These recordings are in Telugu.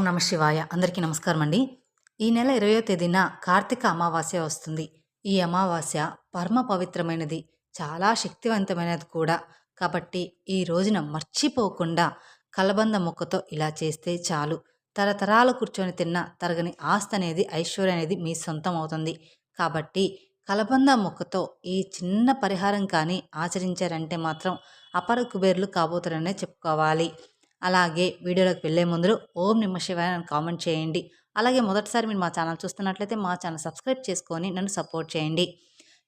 ఓం నమ శివాయ. అందరికీ నమస్కారం అండి ఈ నెల ఇరవయో తేదీన కార్తీక అమావాస్య వస్తుంది. ఈ అమావాస్య పరమ పవిత్రమైనది చాలా శక్తివంతమైనది కూడా. కాబట్టి ఈ రోజున మర్చిపోకుండా కలబంద మొక్కతో ఇలా చేస్తే చాలు. తరతరాలు కూర్చొని తిన్న తరగని ఆస్తి అనేది ఐశ్వర్యం అనేది మీ సొంతం అవుతుంది. కాబట్టి కలబంద మొక్కతో ఈ చిన్న పరిహారం కానీ ఆచరించారంటే మాత్రం అపర కుబేర్లు కాబోతారనే చెప్పుకోవాలి. అలాగే వీడియోలోకి వెళ్ళే ముందు ఓం నిమ్మ శివాయ అని కామెంట్ చేయండి. అలాగే మొదటిసారి మీరు మా ఛానల్ చూస్తున్నట్లయితే మా ఛానల్ సబ్స్క్రైబ్ చేసుకొని నన్ను సపోర్ట్ చేయండి.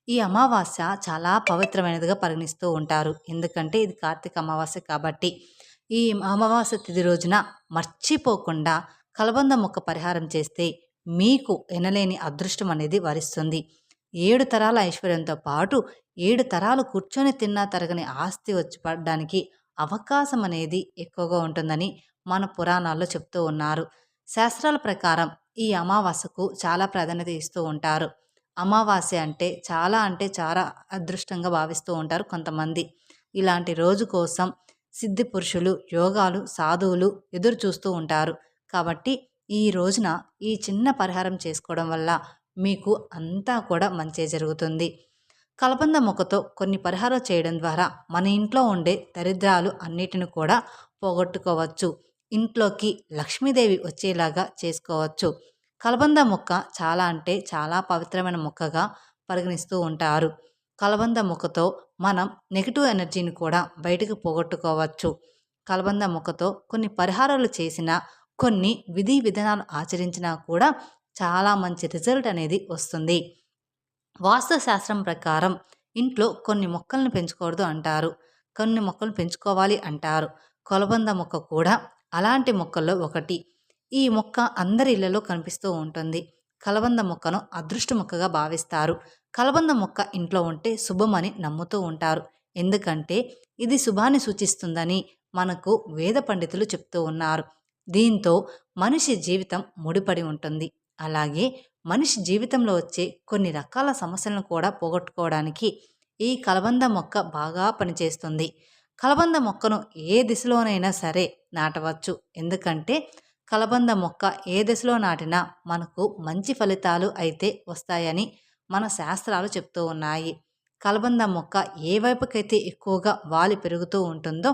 ఈ అమావాస్య చాలా పవిత్రమైనదిగా పరిగణిస్తూ ఉంటారు. ఎందుకంటే ఇది కార్తీక అమావాస్య కాబట్టి. ఈ అమావాస్య తిథి రోజున మర్చిపోకుండా కలబంద మొక్క పరిహారం చేస్తే మీకు ఎనలేని అదృష్టం అనేది వరిస్తుంది. ఏడు తరాల ఐశ్వర్యంతో పాటు ఏడు తరాలు కూర్చొని తిన్నా తరగని ఆస్తి వచ్చి పడడానికి అవకాశం అనేది ఎక్కువగా ఉంటుందని మన పురాణాల్లో చెప్తూ ఉన్నారు. శాస్త్రాల ప్రకారం ఈ అమావాస్యకు చాలా ప్రాధాన్యత ఇస్తూ ఉంటారు. అమావాస్య అంటే చాలా అంటే చాలా అదృష్టంగా భావిస్తూ ఉంటారు కొంతమంది. ఇలాంటి రోజు కోసం సిద్ధి పురుషులు యోగాలు సాధువులు ఎదురు చూస్తూ ఉంటారు. కాబట్టి ఈ రోజున ఈ చిన్న పరిహారం చేసుకోవడం వల్ల మీకు అంతా కూడా మంచి జరుగుతుంది. కలబంద మొక్కతో కొన్ని పరిహారాలు చేయడం ద్వారా మన ఇంట్లో ఉండే దరిద్రాలు అన్నిటిని కూడా పోగొట్టుకోవచ్చు. ఇంట్లోకి లక్ష్మీదేవి వచ్చేలాగా చేసుకోవచ్చు. కలబంద మొక్క చాలా అంటే చాలా పవిత్రమైన మొక్కగా పరిగణిస్తూ ఉంటారు. కలబంద మొక్కతో మనం నెగిటివ్ ఎనర్జీని కూడా బయటకు పోగొట్టుకోవచ్చు. కలబంద మొక్కతో కొన్ని పరిహారాలు చేసినా కొన్ని విధి విధానాలు ఆచరించినా కూడా చాలా మంచి రిజల్ట్ అనేది వస్తుంది. వాస్తుశాస్త్రం ప్రకారం ఇంట్లో కొన్ని మొక్కలను పెంచుకూడదు అంటారు. కొన్ని మొక్కలు పెంచుకోవాలి అంటారు. కొలబంద మొక్క కూడా అలాంటి మొక్కల్లో ఒకటి. ఈ మొక్క అందరి ఇళ్ళలో కనిపిస్తూ ఉంటుంది. కలబంద మొక్కను అదృష్ట మొక్కగా భావిస్తారు. కలబంద మొక్క ఇంట్లో ఉంటే శుభమని నమ్ముతూ ఉంటారు. ఎందుకంటే ఇది శుభాన్ని సూచిస్తుందని మనకు వేద పండితులు చెప్తూ ఉన్నారు. దీంతో మనిషి జీవితం ముడిపడి ఉంటుంది. అలాగే మనిషి జీవితంలో వచ్చే కొన్ని రకాల సమస్యలను కూడా పోగొట్టుకోవడానికి ఈ కలబంద మొక్క బాగా పనిచేస్తుంది. కలబంద మొక్కను ఏ దిశలోనైనా సరే నాటవచ్చు. ఎందుకంటే కలబంద మొక్క ఏ దిశలో నాటినా మనకు మంచి ఫలితాలు అయితే వస్తాయని మన శాస్త్రాలు చెప్తూ ఉన్నాయి. కలబంద మొక్క ఏ వైపుకైతే ఎక్కువగా వాలి పెరుగుతూ ఉంటుందో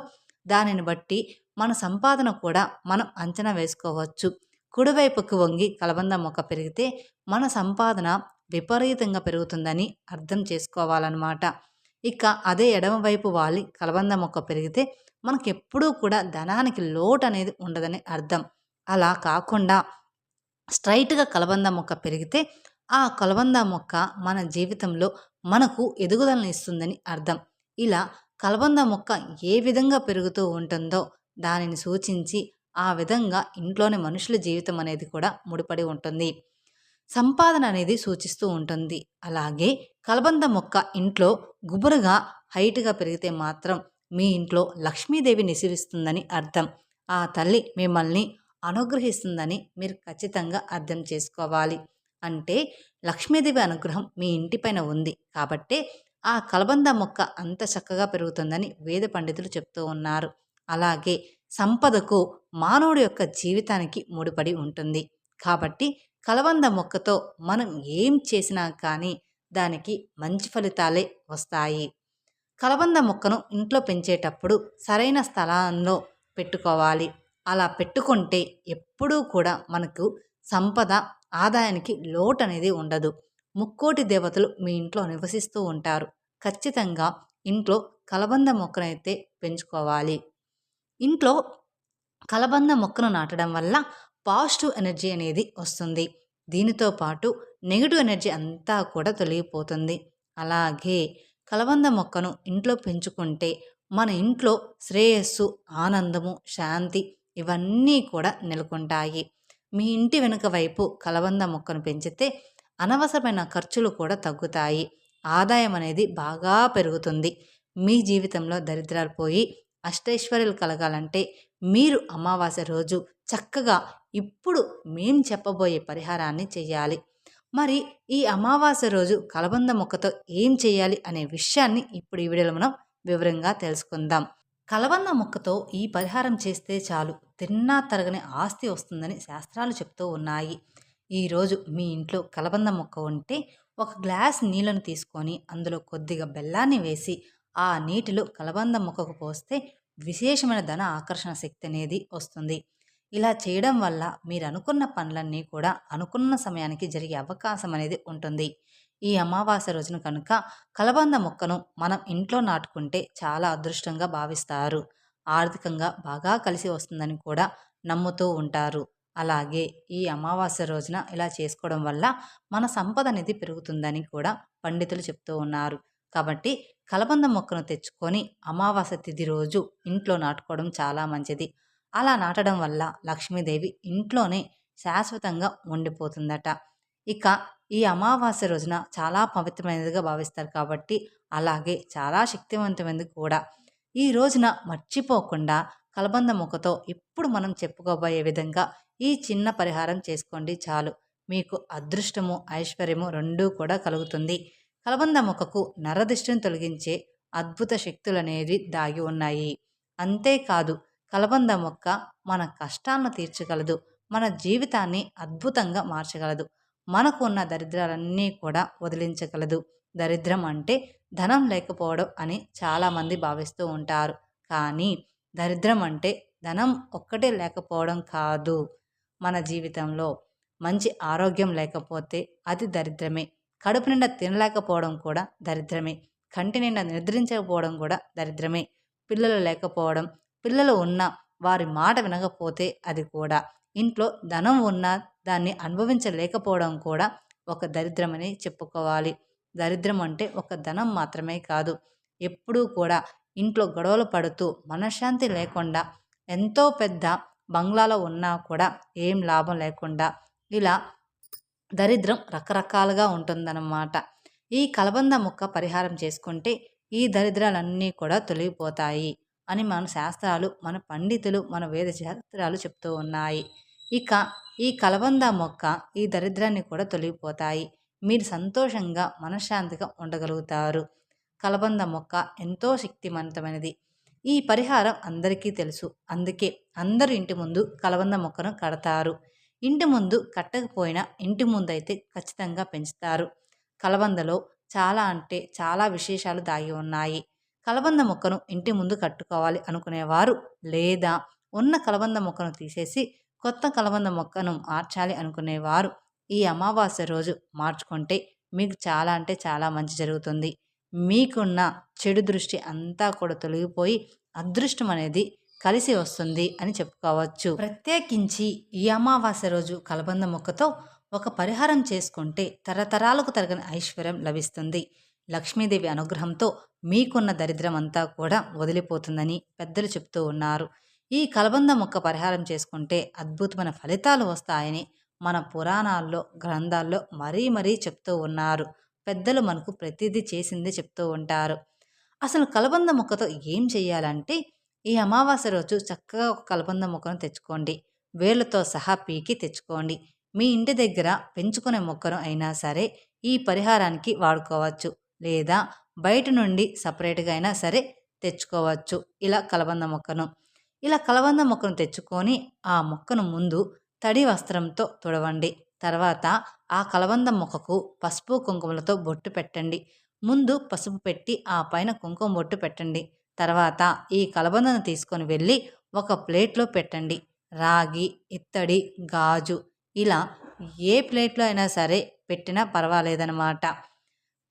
దానిని బట్టి మన సంపాదన కూడా మనం అంచనా వేసుకోవచ్చు. కుడివైపుకు వంగి కలబంద మొక్క పెరిగితే మన సంపాదన విపరీతంగా పెరుగుతుందని అర్థం చేసుకోవాలన్నమాట. ఇక అదే ఎడమవైపు వాలి కలబంద మొక్క పెరిగితే మనకెప్పుడూ కూడా ధనానికి లోటు అనేది ఉండదని అర్థం. అలా కాకుండా స్ట్రైట్గా కలబంద మొక్క పెరిగితే ఆ కలబంద మొక్క మన జీవితంలో మనకు ఎదుగుదలను ఇస్తుందని అర్థం. ఇలా కలబంద మొక్క ఏ విధంగా పెరుగుతూ ఉంటుందో దానిని సూచించి ఆ విధంగా ఇంట్లోని మనుషుల జీవితం అనేది కూడా ముడిపడి ఉంటుంది. సంపాదన అనేది సూచిస్తూ ఉంటుంది. అలాగే కలబంద మొక్క ఇంట్లో గుబురుగా హైట్గా పెరిగితే మాత్రం మీ ఇంట్లో లక్ష్మీదేవి నిసివిస్తుందని అర్థం. ఆ తల్లి మిమ్మల్ని అనుగ్రహిస్తుందని మీరు ఖచ్చితంగా అర్థం చేసుకోవాలి. అంటే లక్ష్మీదేవి అనుగ్రహం మీ ఇంటిపైన ఉంది కాబట్టే ఆ కలబంద మొక్క అంత చక్కగా పెరుగుతుందని వేద పండితులు చెప్తూ ఉన్నారు. అలాగే సంపదకు మానవుడి యొక్క జీవితానికి ముడిపడి ఉంటుంది. కాబట్టి కలబంద మొక్కతో మనం ఏం చేసినా కానీ దానికి మంచి ఫలితాలే వస్తాయి. కలబంద మొక్కను ఇంట్లో పెంచేటప్పుడు సరైన స్థలంలో పెట్టుకోవాలి. అలా పెట్టుకుంటే ఎప్పుడూ కూడా మనకు సంపద ఆదాయానికి లోటు అనేది ఉండదు. ముక్కోటి దేవతలు మీ ఇంట్లో నివసిస్తూ ఉంటారు. ఖచ్చితంగా ఇంట్లో కలబంద మొక్కనైతే పెంచుకోవాలి. ఇంట్లో కలబంద మొక్కను నాటడం వల్ల పాజిటివ్ ఎనర్జీ అనేది వస్తుంది. దీనితో పాటు నెగిటివ్ ఎనర్జీ అంతా కూడా తొలగిపోతుంది. అలాగే కలబంద మొక్కను ఇంట్లో పెంచుకుంటే మన ఇంట్లో శ్రేయస్సు ఆనందము శాంతి ఇవన్నీ కూడా నెలకొంటాయి. మీ ఇంటి వెనుక వైపు కలబంద మొక్కను పెంచితే అనవసరమైన ఖర్చులు కూడా తగ్గుతాయి. ఆదాయం అనేది బాగా పెరుగుతుంది. మీ జీవితంలో దరిద్రాలు పోయి అష్టైశ్వర్యాలు కలగాలంటే మీరు అమావాస్య రోజు చక్కగా ఇప్పుడు మేం చెప్పబోయే పరిహారాన్ని చేయాలి మరి ఈ అమావాస్య రోజు కలబంద మొక్కతో ఏం చేయాలి అనే విషయాన్ని ఇప్పుడు ఈ వీడియోలో మనం వివరంగా తెలుసుకుందాం. కలబంద మొక్కతో ఈ పరిహారం చేస్తే చాలు తిన్నా తరగని ఆస్తి వస్తుందని శాస్త్రాలు చెప్తూ ఉన్నాయి. ఈరోజు మీ ఇంట్లో కలబంద మొక్క ఉంటే ఒక గ్లాస్ నీళ్ళను తీసుకొని అందులో కొద్దిగా బెల్లాన్ని వేసి ఆ నీటిలో కలబంద మొక్కకు పోస్తే విశేషమైన ధన ఆకర్షణ శక్తి అనేది వస్తుంది. ఇలా చేయడం వల్ల మీరు అనుకున్న పనులన్నీ కూడా అనుకున్న సమయానికి జరిగే అవకాశం అనేది ఉంటుంది. ఈ అమావాస్య రోజున కనుక కలబంద మొక్కను మనం ఇంట్లో నాటుకుంటే చాలా అదృష్టంగా భావిస్తారు. ఆర్థికంగా బాగా కలిసి వస్తుందని కూడా నమ్ముతూ ఉంటారు. అలాగే ఈ అమావాస్య రోజున ఇలా చేసుకోవడం వల్ల మన సంపద అనేది పెరుగుతుందని కూడా పండితులు చెప్తూ ఉన్నారు. కాబట్టి కలబంద మొక్కను తెచ్చుకొని అమావాస్య తిథి రోజు ఇంట్లో నాటుకోవడం చాలా మంచిది. అలా నాటడం వల్ల లక్ష్మీదేవి ఇంట్లోనే శాశ్వతంగా ఉండిపోతుందట. ఇక ఈ అమావాస్య రోజున చాలా పవిత్రమైనదిగా భావిస్తారు కాబట్టి అలాగే చాలా శక్తివంతమైనది కూడా. ఈ రోజున మర్చిపోకుండా కలబంద మొక్కతో ఇప్పుడు మనం చెప్పుకోబోయే విధంగా ఈ చిన్న పరిహారం చేసుకోండి చాలు. మీకు అదృష్టము ఐశ్వర్యము రెండూ కూడా కలుగుతుంది. కలబంద మొక్కకు నరదిష్టిని తొలగించే అద్భుత శక్తులు అనేది దాగి ఉన్నాయి. అంతేకాదు కలబంద మొక్క మన కష్టాలను తీర్చగలదు మన జీవితాన్ని అద్భుతంగా మార్చగలదు మనకు ఉన్న దరిద్రాలన్నీ కూడా వదిలించగలదు. దరిద్రం అంటే ధనం లేకపోవడం అని చాలామంది భావిస్తూ ఉంటారు. కానీ దరిద్రం అంటే ధనం ఒక్కటే లేకపోవడం కాదు. మన జీవితంలో మంచి ఆరోగ్యం లేకపోతే అది దరిద్రమే. కడుపు నిండా తినలేకపోవడం కూడా దరిద్రమే. కంటి నిండా నిద్రించకపోవడం కూడా దరిద్రమే. పిల్లలు లేకపోవడం పిల్లలు ఉన్న వారి మాట వినకపోతే అది కూడా. ఇంట్లో ధనం ఉన్నా దాన్ని అనుభవించలేకపోవడం కూడా ఒక దరిద్రమని చెప్పుకోవాలి. దరిద్రం అంటే ఒక ధనం మాత్రమే కాదు. ఎప్పుడూ కూడా ఇంట్లో గొడవలు పడుతూ మనశ్శాంతి లేకుండా ఎంతో పెద్ద బంగ్లాలో ఉన్నా కూడా ఏం లాభం లేకుండా ఇలా దరిద్రం రకరకాలుగా ఉంటుందన్నమాట. ఈ కలబంద ముక్క పరిహారం చేసుకుంటే ఈ దరిద్రాలన్నీ కూడా తొలగిపోతాయి అని మన శాస్త్రాలు మన పండితులు మన వేద శాస్త్రాలు చెప్తూ ఉన్నాయి. ఇక ఈ కలబంద మొక్క ఈ దరిద్రాన్ని కూడా తొలగిపోతాయి. మీరు సంతోషంగా మనశ్శాంతిగా ఉండగలుగుతారు. కలబంద మొక్క ఎంతో శక్తివంతమైనది ఈ పరిహారం అందరికీ తెలుసు. అందుకే అందరు ఇంటి ముందు కలబంద మొక్కను కడతారు. ఇంటి ముందు కట్టకపోయినా ఇంటి ముందు అయితే ఖచ్చితంగా పెంచుతారు. కలబందలో చాలా అంటే చాలా విశేషాలు దాగి ఉన్నాయి. కలబంద మొక్కను ఇంటి ముందు కట్టుకోవాలి అనుకునేవారు లేదా ఉన్న కలబంద మొక్కను తీసేసి కొత్త కలబంద మొక్కను మార్చాలి అనుకునేవారు. ఈ అమావాస్య రోజు మార్చుకుంటే మీకు చాలా అంటే చాలా మంచి జరుగుతుంది. మీకున్న చెడు దృష్టి అంతా కూడా తొలగిపోయి అదృష్టం అనేది కలిసి వస్తుంది అని చెప్పుకోవచ్చు. ప్రత్యేకించి ఈ అమావాస్య రోజు కలబంద మొక్కతో ఒక పరిహారం చేసుకుంటే తరతరాలకు తరగని ఐశ్వర్యం లభిస్తుంది. లక్ష్మీదేవి అనుగ్రహంతో మీకున్న దరిద్రం అంతా కూడా వదిలిపోతుందని పెద్దలు చెప్తూ ఉన్నారు. ఈ కలబంద మొక్క పరిహారం చేసుకుంటే అద్భుతమైన ఫలితాలు వస్తాయని మన పురాణాల్లో గ్రంథాల్లో మరీ మరీ చెప్తూ ఉన్నారు. పెద్దలు మనకు ప్రతిదీ చేసింది చెప్తూ ఉంటారు. అసలు కలబంద మొక్కతో ఏం చేయాలంటే ఈ అమావాస్య రోజు చక్కగా ఒక కలబంద మొక్కను తెచ్చుకోండి. వేర్లతో సహా పీకి తెచ్చుకోండి. మీ ఇంటి దగ్గర పెంచుకునే మొక్కను అయినా సరే ఈ పరిహారానికి వాడుకోవచ్చు. లేదా బయట నుండి సపరేట్గా అయినా సరే తెచ్చుకోవచ్చు. ఇలా కలబంద మొక్కను. ఇలా కలబంద మొక్కను తెచ్చుకొని ఆ మొక్కను ముందు తడి వస్త్రంతో తుడవండి. తర్వాత ఆ కలబంద మొక్కకు పసుపు కుంకుమలతో బొట్టు పెట్టండి. ముందు పసుపు పెట్టి ఆ పైన కుంకుమ బొట్టు పెట్టండి. తర్వాత ఈ కలబందను తీసుకొని వెళ్ళి ఒక ప్లేట్లో పెట్టండి. రాగి ఇత్తడి గాజు ఇలా ఏ ప్లేట్లో అయినా సరే పెట్టినా పర్వాలేదన్నమాట.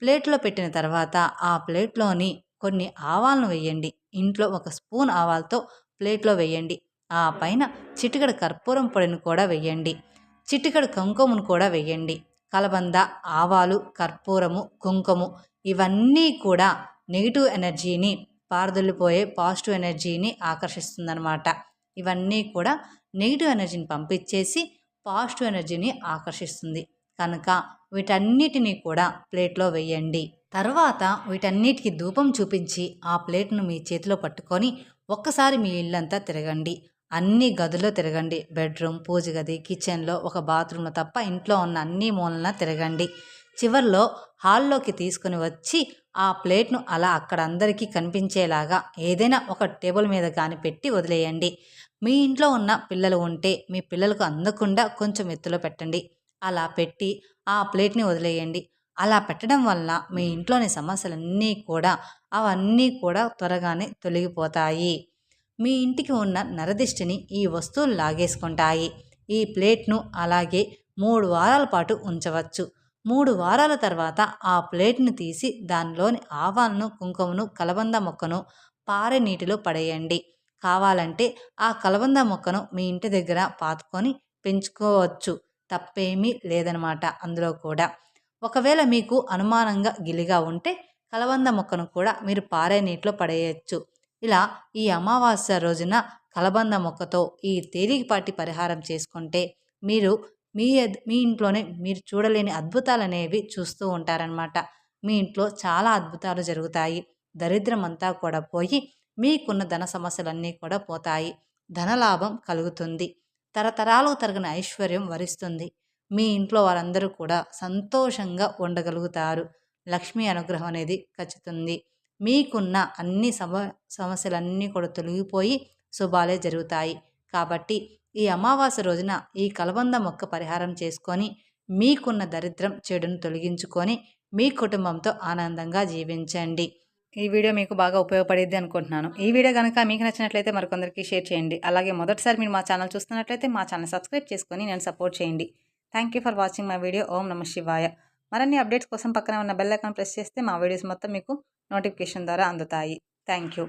ప్లేట్లో పెట్టిన తర్వాత ఆ ప్లేట్లోని కొన్ని ఆవాలను వేయండి. ఇంట్లో ఒక స్పూన్ ఆవాలతో ప్లేట్లో వేయండి. ఆ పైన చిటికడ కర్పూరం పొడిని కూడా వేయండి. చిటికడ కుంకుమను కూడా వేయండి. కలబంద ఆవాలు కర్పూరము కుంకుము ఇవన్నీ కూడా నెగిటివ్ ఎనర్జీని పారదొల్లిపోయే పాజిటివ్ ఎనర్జీని ఆకర్షిస్తుందన్నమాట. ఇవన్నీ కూడా నెగిటివ్ ఎనర్జీని పంపించేసి పాజిటివ్ ఎనర్జీని ఆకర్షిస్తుంది. కనుక వీటన్నిటినీ కూడా ప్లేట్లో వేయండి. తర్వాత వీటన్నిటికీ ధూపం చూపించి ఆ ప్లేట్ను మీ చేతిలో పట్టుకొని ఒక్కసారి మీ ఇల్లంతా తిరగండి. అన్ని గదుల్లో తిరగండి. బెడ్రూమ్ పూజ గది కిచెన్లో ఒక బాత్రూంలో తప్ప ఇంట్లో ఉన్న అన్ని మూలన తిరగండి. చివర్లో హాల్లోకి తీసుకుని వచ్చి ఆ ప్లేట్ను అలా అక్కడ అందరికీ కనిపించేలాగా ఏదైనా ఒక టేబుల్ మీద కానీ పెట్టి వదిలేయండి. మీ ఇంట్లో ఉన్న పిల్లలు ఉంటే మీ పిల్లలకు అందకుండా కొంచెం ఎత్తులో పెట్టండి. అలా పెట్టి ఆ ప్లేట్ని వదిలేయండి. అలా పెట్టడం వల్ల మీ ఇంట్లోని సమస్యలన్నీ కూడా అవన్నీ కూడా త్వరగానే తొలగిపోతాయి. మీ ఇంటికి ఉన్న నరదిష్టిని ఈ వస్తువులు లాగేసుకుంటాయి. ఈ ప్లేట్ను అలాగే మూడు వారాల పాటు ఉంచవచ్చు. మూడు వారాల తర్వాత ఆ ప్లేట్ను తీసి దానిలోని ఆవాలను కుంకుమను కలబంద మొక్కను పారే నీటిలో పడేయండి. కావాలంటే ఆ కలబంద మొక్కను మీ ఇంటి దగ్గర పాతుకొని పెంచుకోవచ్చు. తప్పేమీ లేదనమాట అందులో కూడా. ఒకవేళ మీకు అనుమానంగా గిలిగా ఉంటే కలబంద మొక్కను కూడా మీరు పారే నీటిలో పడేయచ్చు. ఇలా ఈ అమావాస్య రోజున కలబంద మొక్కతో ఈ తేలికపాటి పరిహారం చేసుకుంటే మీరు మీ మీ ఇంట్లోనే మీరు చూడలేని అద్భుతాలు అనేవి చూస్తూ ఉంటారనమాట మీ ఇంట్లో చాలా అద్భుతాలు జరుగుతాయి. దరిద్రం అంతా కూడా పోయి మీకున్న ధన సమస్యలన్నీ కూడా పోతాయి. ధనలాభం కలుగుతుంది. తరతరాలు తరగని ఐశ్వర్యం వరిస్తుంది. మీ ఇంట్లో వారందరూ కూడా సంతోషంగా ఉండగలుగుతారు. లక్ష్మీ అనుగ్రహం అనేది ఖచ్చితుంది మీకున్న అన్ని సమ సమస్యలన్నీ కూడా తొలగిపోయి శుభాలే జరుగుతాయి. కాబట్టి ఈ అమావాస్య రోజున ఈ కలబంద మొక్క పరిహారం చేసుకొని మీకున్న దరిద్రం చెడును తొలగించుకొని మీ కుటుంబంతో ఆనందంగా జీవించండి. ఈ వీడియో మీకు బాగా ఉపయోగపడేది అనుకుంటున్నాను. ఈ వీడియో కనుక మీకు నచ్చినట్లయితే మరికొందరికి షేర్ చేయండి. అలాగే మొదటిసారి మీరు మా ఛానల్ చూస్తున్నట్లయితే మా ఛానల్ సబ్స్క్రైబ్ చేసుకొని నేను సపోర్ట్ చేయండి. Thank you for watching my video. ఓం నమ శివాయ. మరిన్ని అప్డేట్స్ కోసం పక్కన ఉన్న బెల్ ఐకాన్ ప్రెస్ చేస్తే మా వీడియోస్ మొత్తం మీకు నోటిఫికేషన్ ద్వారా అందుతాయి. Thank you.